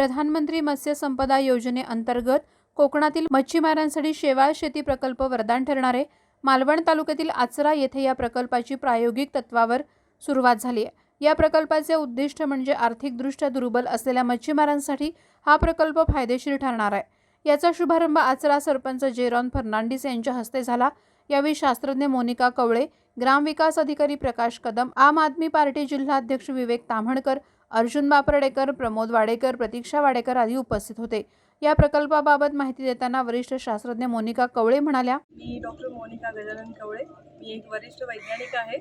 प्रधानमंत्री मत्स्य संपदा योजनेअंतर्गत कोकणातील मच्छीमारांसाठी शेवाळ शेती प्रकल्प वरदान ठरणारे मालवण तालुक्यातील आचरा येथे या प्रकल्पाची प्रायोगिक तत्वावर सुरुवात झाली आहे. या प्रकल्पाचे उद्दिष्ट म्हणजे आर्थिकदृष्ट्या दुर्बल असलेल्या मच्छीमारांसाठी हा प्रकल्प फायदेशीर ठरणार आहे. याचा शुभारंभ आचरा सरपंच जेरॉन फर्नांडिस यांच्या हस्ते झाला. यावेळी शास्त्रज्ञ मोनिका कवळे ग्रामविकास अधिकारी प्रकाश कदम आम आदमी पार्टी जिल्हाध्यक्ष विवेक ताम्हणकर अर्जुन बापरडेकर प्रमोद वाडेकर प्रतीक्षा वाडेकर आदी उपस्थित होते. या प्रकल्पाबाबत माहिती देताना वरिष्ठ शास्त्रज्ञ मोनिका कवळे म्हणाल्या मी डॉक्टर मोनिका गजानन कवळे. मी एक वरिष्ठ वैज्ञानिक आहे.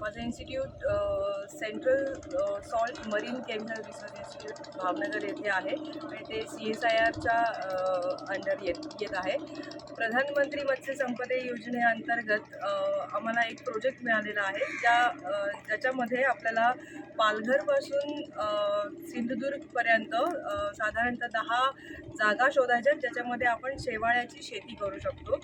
माझं institute central salt marine chemical research institute Bhavnagar येथे आहे. आणि ते सी एस आय आरच्या अंडर येत येत आहे. प्रधानमंत्री मत्स्य संपदे योजनेअंतर्गत आम्हाला एक प्रोजेक्ट मिळालेला आहे. ज्या ज्याच्यामध्ये आपल्याला पालघरपासून सिंधुदुर्गपर्यंत साधारणतः दहा जागा शोधायच्या ज्याच्यामध्ये आपण शेवाळ्याची शेती करू शकतो.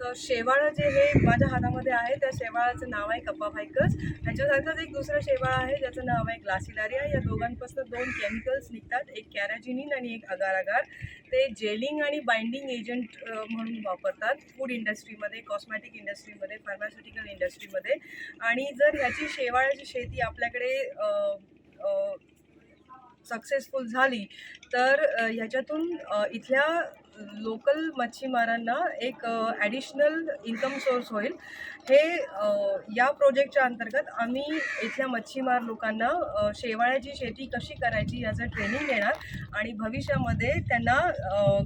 तर शेवाळं जे हे माझ्या हातामध्ये आहे त्या शेवाळाचं नाव आहे कप्पाफायकस ह्याच्यासारखंच एक दुसरं शेवाळ आहे ज्याचं नाव आहे ग्लासिलारिया या दोघांपासून दोन केमिकल्स निघतात. एक कॅराजिनिन आणि एक अगार अगार ते जेलिंग आणि बाइंडिंग एजंट म्हणून वापरतात फूड इंडस्ट्रीमध्ये कॉस्मॅटिक इंडस्ट्रीमध्ये फार्मास्युटिकल इंडस्ट्रीमध्ये. आणि जर ह्याची शेवाळ्याची शेती आपल्याकडे सक्सेसफुल झाली तर ह्याच्यातून इथल्या लोकल मच्छीमारांना एक ॲडिशनल इन्कम सोर्स होईल. हे या प्रोजेक्टच्या अंतर्गत आम्ही इथल्या मच्छीमार लोकांना शेवाळ्याची शेती कशी करायची याचं ट्रेनिंग देणार आणि भविष्यामध्ये त्यांना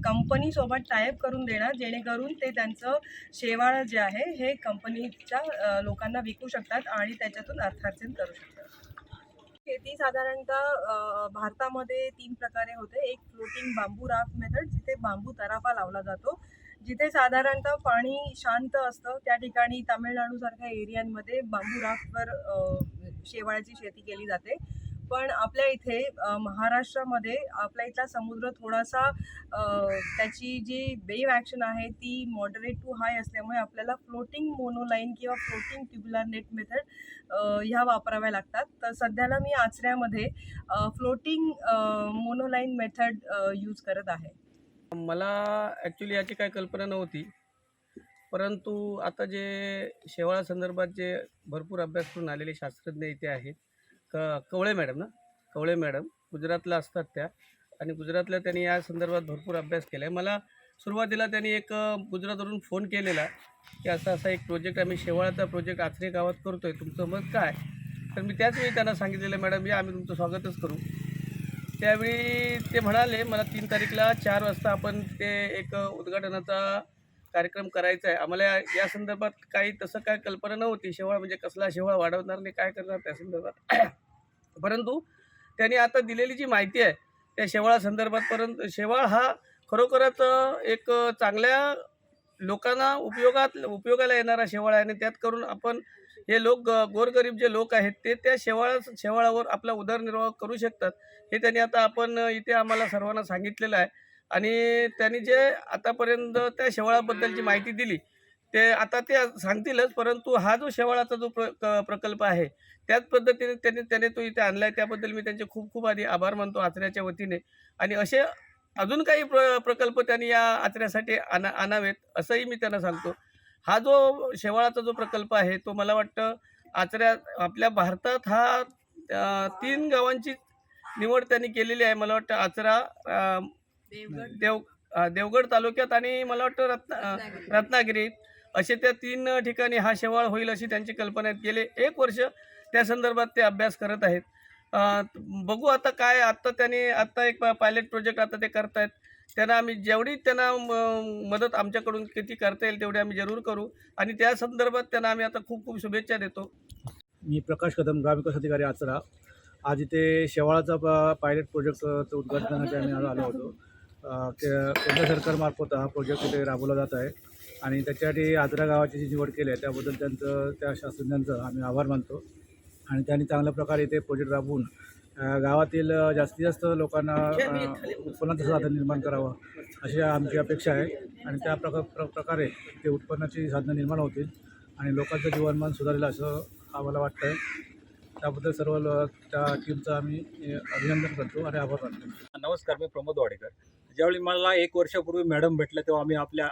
कंपनीसोबत टायअप करून देणार जेणेकरून ते त्यांचं शेवाळं जे आहे हे कंपनीच्या लोकांना विकू शकतात आणि त्याच्यातून अर्थार्जन करू शकतात. शेती साधारणतः भारतामध्ये तीन प्रकारे होते. एक फ्लोटिंग बांबू राफ्ट मेथड जिथे बांबू तराफा लावला जातो. जिथे साधारणतः पाणी शांत असतं. त्या ठिकाणी तामिळनाडूसारख्या एरियांमध्ये बांबू राफ्टवर शेवाळ्याची शेती केली जाते. पण आपल्या इथे महाराष्ट्रामध्ये आपल्या इथला समुद्र थोडासा त्याची जी वेव ॲक्शन आहे ती मॉडरेट टू हाय असल्यामुळे आपल्याला फ्लोटिंग मोनोलाईन किंवा फ्लोटिंग ट्युब्युलर नेट मेथड ह्या वापराव्या लागतात. तर सध्याला मी आचऱ्यामध्ये फ्लोटिंग मोनोलाईन मेथड यूज करत आहे. मला ॲक्च्युली याची काही कल्पना नव्हती. परंतु आता जे शेवाळा संदर्भात जे भरपूर अभ्यास करून आलेले शास्त्रज्ञ इथे आहेत क कवळे मॅडम ना? कवळे मॅडम. गुजरातला असतात त्या. आणि गुजरातला त्यांनी या संदर्भात भरपूर अभ्यास केला आहे मला सुरुवातीला त्यांनी एक गुजरातवरून फोन केलेला की असा असा एक प्रोजेक्ट आम्ही शेवाळाचा प्रोजेक्ट आचरे गावात करतो आहे तुमचं मत काय? तर मी त्याच वेळी त्यांना सांगितलेलं मॅडम या आम्ही तुमचं स्वागतच करू. त्यावेळी ते म्हणाले मला तीन तारीखला चार वाजता आपण ते एक उद्घाटनाचा कार्यक्रम करायचा आहे. आम्हाला या- या संदर्भात काही तसं काय कल्पना नव्हती. शेवाळ म्हणजे कसला शेवाळ वाढवणार नाही काय करणार त्या संदर्भात. परंतु त्यांनी आता दिलेली जी माहिती आहे त्या शेवाळा संदर्भात परंतु शेवाळ हा खरोखरच एक चांगल्या लोकांना उपयोगात उपयोगाला येणारा शेवाळ आहे. आणि त्यात करून आपण हे लोक ग- गोरगरीब जे लोक आहेत ते त्या शेवाळा शेवाळावर आपला उदरनिर्वाह करू शकतात. हे त्यांनी आता आपण इथे आम्हाला सर्वांना सांगितलेलं आहे. आणि त्यांनी जे आतापर्यंत त्या शेवाळाबद्दलची माहिती दिली ते आता ते सांगतीलच परंतु हा जो शेवाळाचा जो प्र क- प्रकल्प आहे त्याच पद्धतीने त्यांनी त्याने तो इथे आणला आहे त्याबद्दल मी त्यांचे खूप खूप आधी आभार मानतो आचऱ्याच्या वतीने. आणि असे अजून काही प्र प्रकल्प त्यांनी या आचऱ्यासाठी आणा आणावेत असंही मी त्यांना सांगतो. हा जो शेवाळाचा जो प्रकल्प आहे तो मला वाटतं आचऱ्या आपल्या भारतात हा तीन गावांची निवड त्यांनी केलेली आहे. मला वाटतं आचरा देव देवगड तालुक्यात आणि मला वाटतं रत्न रत्नागिरीत. असे त्या तीन ठिकाणी हा शेवाळ होईल अशी त्यांची कल्पना आहेत. गेले एक वर्ष त्या संदर्भात ते अभ्यास करत आहेत. बघू आता काय आत्ता त्यांनी आत्ता एक पायलट प्रोजेक्ट आता ते करतायत. त्यांना आम्ही जेवढी त्यांना म- मदत आमच्याकडून किती करता येईल तेवढी आम्ही जरूर करू. आणि त्या संदर्भात त्यांना आम्ही आता खूप खूप शुभेच्छा देतो. मी प्रकाश कदम ग्रामविकास अधिकारी आचरा. आज इथे शेवाळाचा प पायलट प्रोजेक्टचं उद्घाटनासाठी आम्ही आलो होतो. केंद्र सरकारमार्फत हा प्रोजेक्ट इथे राबवला जात आहे. आणि त्याच्यासाठी आजरा गावाची जी निवड केली आहे त्याबद्दल त्यांचं त्या शास्त्रज्ञांचं आम्ही आभार मानतो. आणि त्यांनी चांगल्या प्रकारे इथे प्रोजेक्ट राबवून गावातील जास्तीत जास्त लोकांना उत्पन्नाचं साधन निर्माण करावं अशी आमची अपेक्षा आहे. आणि त्या प्रका प्र प्रकारे ते उत्पन्नाची साधनं निर्माण होतील आणि लोकांचं जीवनमान सुधारेल असं आम्हाला वाटतं आहे त्याबद्दल सर्व त्या टीमचं आम्ही अभिनंदन करतो आणि आभार मानतो. नमस्कार मी प्रमोद वाडेकर. ज्यावेळी मला एक वर्षापूर्वी मॅडम भेटल्या तेव्हा आम्ही आपल्या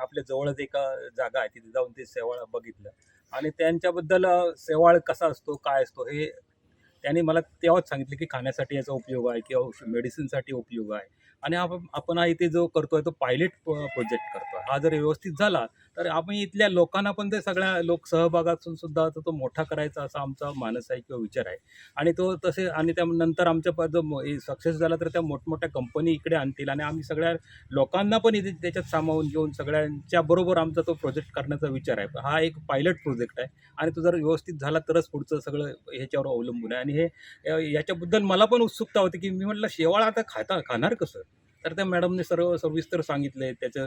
आपल्या जवळच एका जागा आहे तिथे जाऊन ते सेवाळ बघितलं. आणि त्यांच्याबद्दल सेवाळ कसा असतो काय असतो हे त्यांनी मला तेव्हाच सांगितलं की खाण्यासाठी याचा उपयोग आहे किंवा मेडिसिनसाठी उपयोग आहे. आणि आपण आपण इथे जो करतोय तो पायलट प्रोजेक्ट करतोय. हा जर व्यवस्थित झाला तर आपण इथल्या लोकांना पण ते सगळ्या लोक सहभागातून सुद्धा तो मोठा करायचा असा आमचा मानस आहे किंवा विचार आहे. आणि तो तसे आणि त्यानंतर आमच्या जो सक्सेस झाला तर त्या मोठमोठ्या कंपनी इकडे आणतील आणि आम्ही सगळ्या लोकांना पण इथे त्याच्यात सामावून घेऊन सगळ्यांच्या बरोबर आमचा तो प्रोजेक्ट करण्याचा विचार आहे. हा एक पायलट प्रोजेक्ट आहे. आणि तो जर व्यवस्थित झाला तरच पुढचं सगळं ह्याच्यावर अवलंबून आहे. आणि हे या- याच्याबद्दल मला पण उत्सुकता होती की मी म्हटलं शेवाळ आता खाता खाणार कसं? तर त्या मॅडमने सर्व सविस्तर सांगितलं त्याचं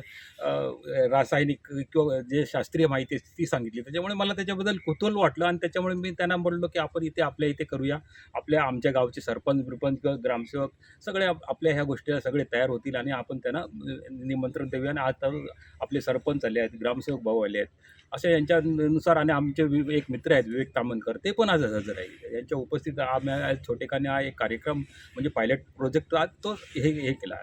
रासायनिक किंवा जे शास्त्रीय माहिती आहे ती सांगितली. त्याच्यामुळे मला त्याच्याबद्दल कुतूहल वाटलं आणि त्याच्यामुळे मी त्यांना बोललो की आपण इथे आपल्या इथे करूया. आपल्या आमच्या गावचे सरपंच बिरपंच किंवा ग्रामसेवक सगळे आपल्या ह्या गोष्टीला सगळे तयार होतील आणि आपण त्यांना निमंत्रण देऊया आणि आता आपले सरपंच आले आहेत ग्रामसेवक भाऊ आले आहेत. अशा यांच्यानुसार आणि आमचे एक मित्र आहेत विवेक तामनकर ते पण आज हजर आहे यांच्या उपस्थित आम्ही आज छोटेखाने हा एक कार्यक्रम म्हणजे पायलट प्रोजेक्ट आज तो हे हे केला.